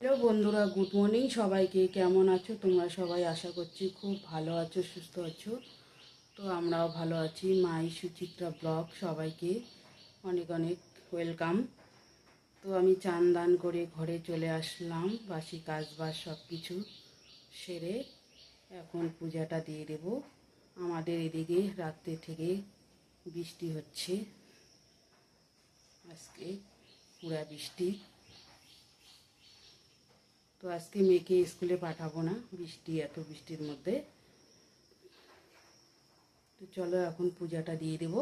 Hello বন্ধুরা, good morning সবাইকে। কেমন আছো? তোমরা সবাই আশা করছি খুব ভালো আছো, সুস্থ আছো। তো আমরাও ভালো আছি। মাই সুচিত্রা ব্লগ সবাইকে অনেক অনেক ওয়েলকাম। তো আমি চান দান করে ঘরে চলে আসলাম, বাসি কাজ বাজ সব কিছু সেরে এখন পূজাটা দিয়ে দেব। আমাদের এদিকে রাত্রে থেকে বৃষ্টি হচ্ছে। আজকে পুরা বৃষ্টি। তো আজকে মেয়েকে স্কুলে পাঠাবো না, বৃষ্টি, এত বৃষ্টির মধ্যে। তো চলো এখন পূজাটা দিয়ে দেবো।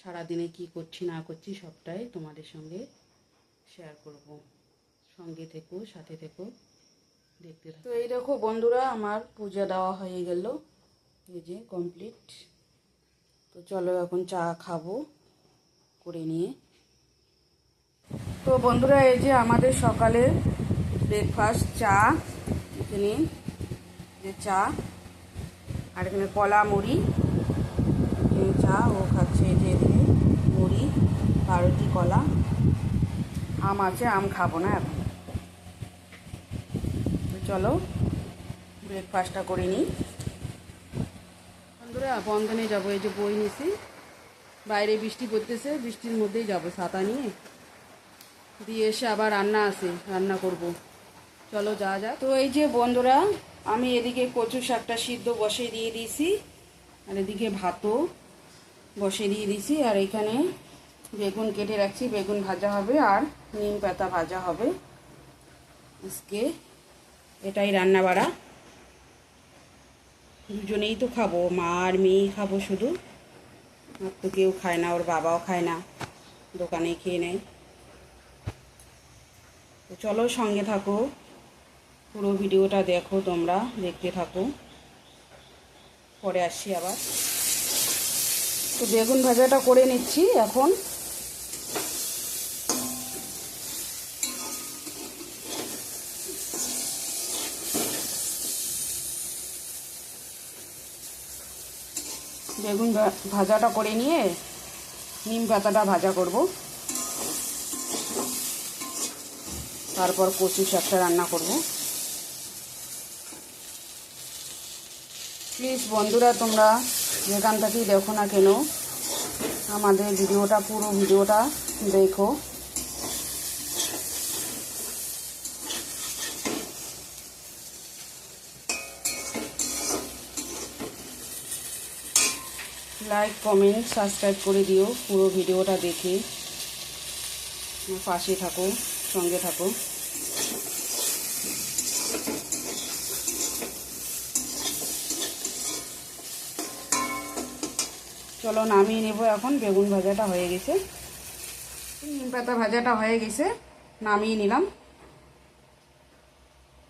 সারাদিনে কি করছি, না করছি সবটাই তোমাদের সঙ্গে শেয়ার করব। সঙ্গে থেকো, সাথে থেকো, দেখতে তো এই দেখো বন্ধুরা, আমার পূজা দেওয়া হয়ে গেল, এই যে কমপ্লিট তো চলো এখন চা খাব করে নিয়ে। তো বন্ধুরা, এই যে আমাদের সকালের ব্রেকফাস্ট চা এখানে যে চা, আর এখানে কলা, মুড়ি চা, ও খাচ্ছে যে মুড়ি, পাউরুটি, কলা। আম আছে, আম খাব না এখন। চলো ব্রেকফাস্টটা করে নিই। বন্ধুরা, বন্ধনে যাব, এই যে বই নিছি। বাইরে বৃষ্টি পড়তেছে, বৃষ্টির মধ্যেই যাব, ছাতা নিয়ে। দিয়ে এসে আবার রান্না আছে, রান্না করব। চলো যা যা তো এই যে বন্ধুরা, আমি এদিকে কচু শাকটা সিদ্ধ বসিয়ে দিয়ে দিয়েছি, আর এদিকে ভাতও বসিয়ে দিয়ে দিয়েছি, আর এখানে বেগুন কেটে রাখছি, বেগুন ভাজা হবে আর নিম পাতা ভাজা হবে। আজকে এটাই রান্না বাড়া দুজনেই তো খাব, মা আর মেয়ে খাব শুধু। আর তো কেউ খায় না, ওর বাবাও খায় না, দোকানে খেয়ে নেয়। তো চলো সঙ্গে থাকো। পুরো ভিডিওটা দেখো তোমরা, দেখতে থাকো। পরে আসছি আবার। তো বেগুন ভাজাটা করে নিচ্ছি এখন। বেগুন ভাজাটা করে নিয়ে নিম পাতাটা ভাজা করব। তারপর কচু শাকটা রান্না করব। প্লিজ বন্ধুরা, তোমরা যেখান থেকেই দেখো না কেন, আমাদের ভিডিওটা, পুরো ভিডিওটা দেখো। লাইক কমেন্ট সাবস্ক্রাইব করে দিও পুরো ভিডিওটা দেখে। পাশে থাকো, সঙ্গে থাকো। চলো নামিয়ে নেব এখন, বেগুন ভাজাটা হয়ে গেছে। নিম পাতা ভাজাটা হয়ে গেছে, নামিয়ে নিলাম।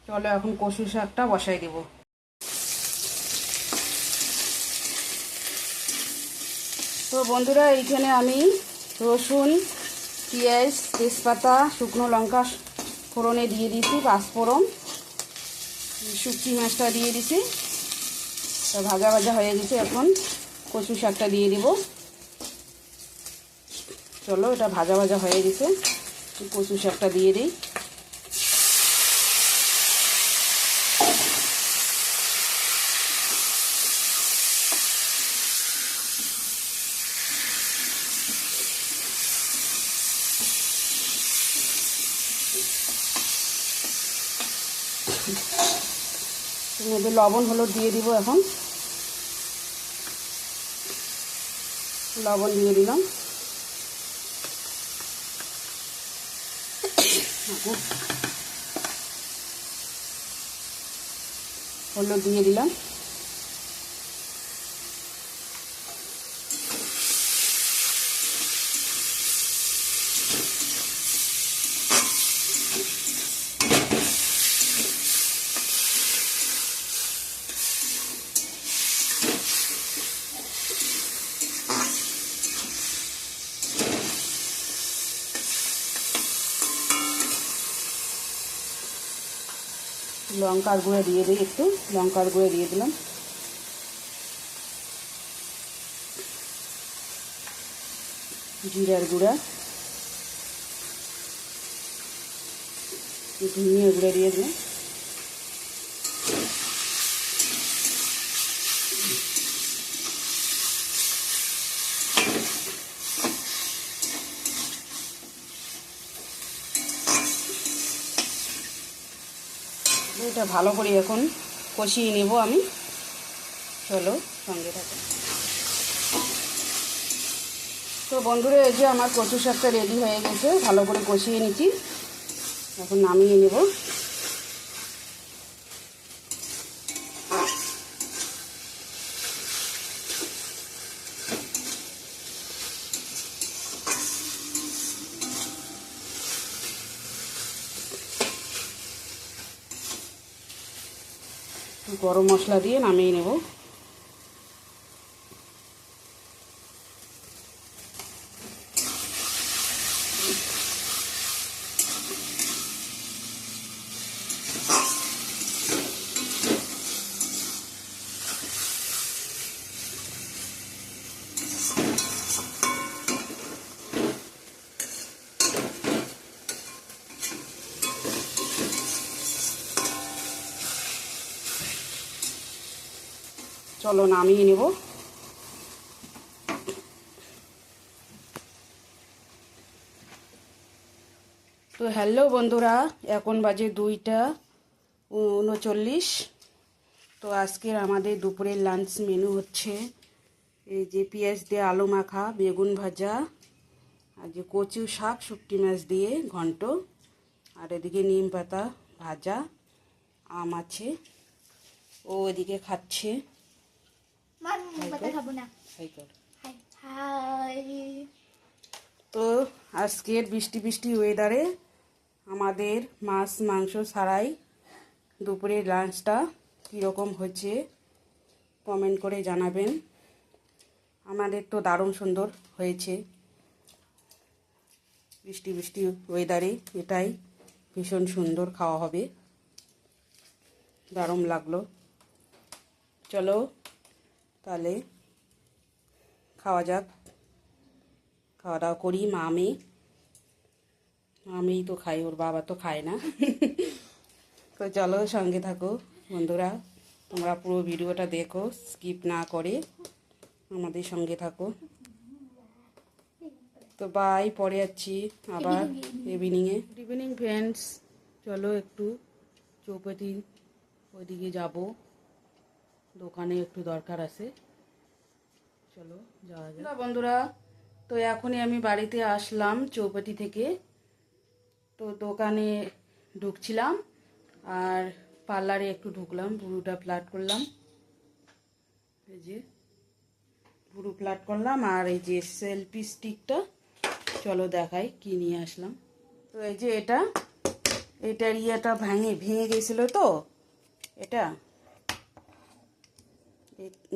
চলো এখন কচু শাকটা বসাই দেব। তো বন্ধুরা, এইখানে আমি রসুন, পেঁয়াজ, তেজপাতা, শুকনো লঙ্কা ফোড়নে দিয়ে দিয়েছি পাঁচফোড়ন শুকটি মাছটা দিয়ে দিছি তা ভাজা ভাজা হয়ে গেছে এখন। কচু শাকটা দিয়ে দিব। চলো, এটা ভাজা ভাজা হয়ে গেছে। কচু শাকটা দিয়ে দিই। লবণ, হলুদ দিয়ে দিব এখন। লবণ দিয়ে দিলাম। হলুদ দিয়ে দিলাম। লঙ্কার গুঁড়ো দিয়ে দিই একটু, লঙ্কার গুঁড়ো দিয়ে দিলাম। জিরার গুঁড়া, ধনিয়া গুঁড়ো দিয়ে দিলাম। এটা ভালো করে এখন কষিয়ে নেব আমি। চলো, সঙ্গে থাকুন তো বন্ধুরা, এই যে আমার কচু শাকটা রেডি হয়ে গেছে, ভালো করে কষিয়ে নিচ্ছি। এখন নামিয়ে নেব। গরম মশলা দিয়ে নামিয়ে নেব। চলো নামিয়ে নেব। তো হ্যালো বন্ধুরা, এখন বাজে দুইটা উনচল্লিশ। তো আজকের আমাদের দুপুরের লাঞ্চ মেনু হচ্ছে এই যে পেঁয়াজ দিয়ে আলু মাখা, বেগুন ভাজা, আর যে কচু শাক শুকটি মাছ দিয়ে ঘন্ট, আর এদিকে নিম পাতা ভাজা, আম আছে, ও এদিকে খাচ্ছে। খাব না। তো আজকের বৃষ্টি বৃষ্টি ওয়েদারে আমাদের মাছ মাংস ছাড়াই দুপুরের লাঞ্চটা কীরকম হচ্ছে কমেন্ট করে জানাবেন। আমাদের তো দারুণ সুন্দর হয়েছে বৃষ্টি বৃষ্টি ওয়েদারে এটাই ভীষণ সুন্দর খাওয়া হবে। দারুণ লাগল। চলো তাহলে খাওয়া যাক। খাওয়া দাওয়া করি, মা, আমি। তো খাই ওর বাবা তো খায় না। তো চলো সঙ্গে থাকো, বন্ধুরা। তোমরা পুরো ভিডিওটা দেখো স্কিপ না করে আমাদের সঙ্গে থাকো। তো বাই পরে যাচ্ছি আবার ইভিনিংয়ে ইভিনিং ফ্রেন্ডস চলো একটু চৌপতি ওইদিকে যাব। দোকানে একটু দরকার আছে। চলো, যাওয়া যাক। বন্ধুরা, তো এখনই আমি বাড়িতে আসলাম চৌপাটি থেকে। তো দোকানে ঢুকছিলাম আর পার্লারে একটু ঢুকলাম পুরোটা ফ্ল্যাট করলাম। এই যে পুরো ফ্ল্যাট করলাম আর এই যে সেলফি স্টিকটা। চলো দেখাই কি নিয়ে আসলাম। তো এই যে এটা, এটার ইয়েটা ভেঙে ভেঙে গেছিল তো, এটা।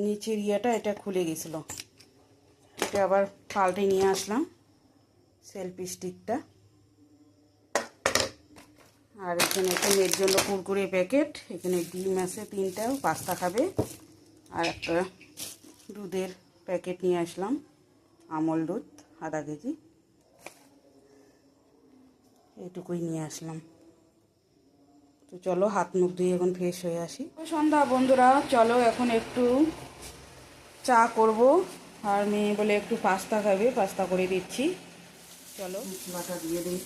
নিচের ইয়েটা, এটা খুলে গেছিল। এটা আবার পাল্টে নিয়ে আসলাম সেলফি স্টিকটা আর এখানে একটা মেয়ের জন্য কুরকুরে প্যাকেট, এখানে ডিম আছে তিনটা পাস্তা খাবে। আর একটা দুধের প্যাকেট নিয়ে আসলাম, আমল দুধ, আধা কেজি। এইটুকুই নিয়ে আসলাম। তো চলো হাত মুখ ধুয়ে এখন ফ্রেশ হয়ে আসি। সন্ধ্যা বন্ধুরা চলো এখন একটু চা করব। আর মেয়ে বলে একটু পাস্তা খাবে পাস্তা করে দিচ্ছি। চলো। মশলাটা দিয়ে দিই।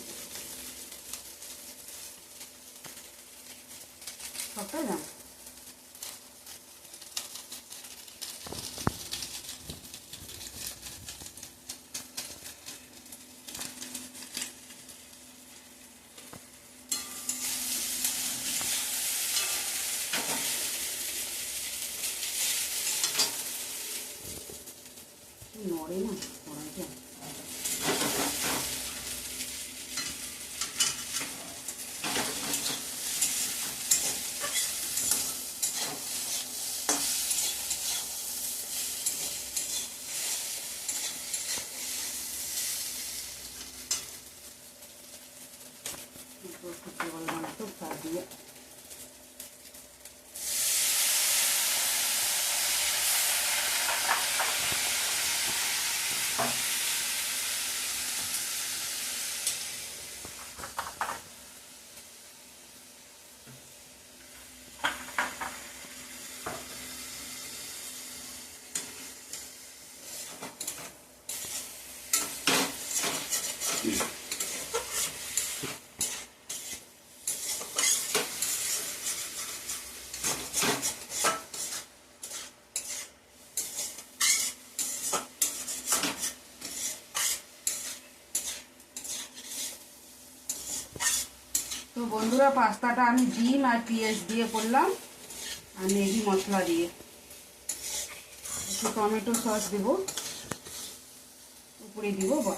সবটাই না? নড়ে না কড়াইটা একটু কেবল মাত্র চা তো বন্ধুরা, পাস্তাটা আমি ডিম আর পিঁয়াজ দিয়ে করলাম আর মেগি মশলা দিয়ে। একটু টমেটো সস দেবো, উপরে দিব বা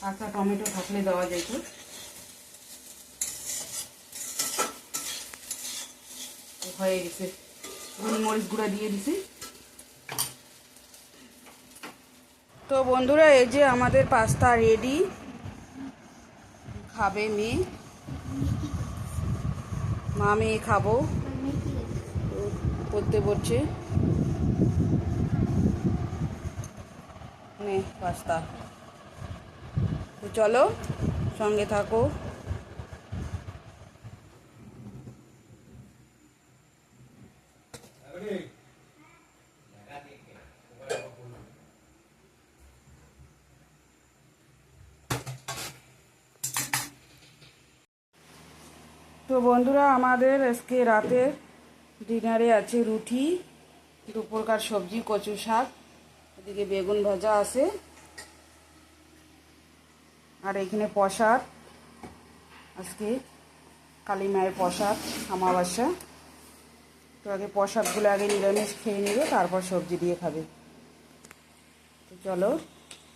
কাঁচা টমেটো থাকলে দেওয়া যেত হয়ে গেছে। গোলমরিচ গুঁড়া দিয়ে দিছি। তো বন্ধুরা, এই যে আমাদের পাস্তা রেডি খাবে মেয়ে। মা মেয়ে খাব। করতে পড়ছে পাস্তা। তো চলো, সঙ্গে থাকো। তো বন্ধুরা, আমাদের আজকে রাতের ডিনারে আছে রুটি, দুপুরকার সবজি, কচু শাক, এদিকে বেগুন ভাজা আছে। আর এখানে প্রসাদ। আজকে কালী মায়ের প্রসাদ আমাবাসা তো আগে প্রসাদগুলো আগে নিরামিষ খেয়ে নেবে, তারপর সবজি দিয়ে খাবে। তো চলো,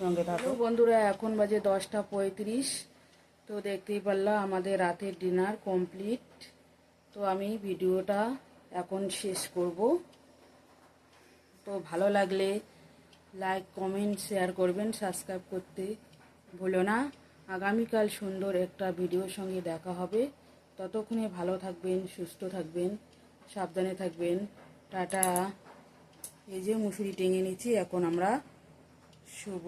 সঙ্গে থাকো। বন্ধুরা, এখন বাজে দশটা পঁয়ত্রিশ। তো দেখতেই পারলাম আমাদের রাতের ডিনার কমপ্লিট। তো আমি ভিডিওটা এখন শেষ করব। তো ভালো লাগলে লাইক, কমেন্ট, শেয়ার করবেন, সাবস্ক্রাইব করতে ভুলো না। আগামীকাল সুন্দর একটা ভিডিওর সঙ্গে দেখা হবে। ততক্ষণে ভালো থাকবেন, সুস্থ থাকবেন, সাবধানে থাকবেন। টাটা। এই যে মুসুরি টেঙে নিচ্ছি এখন আমরা শুভ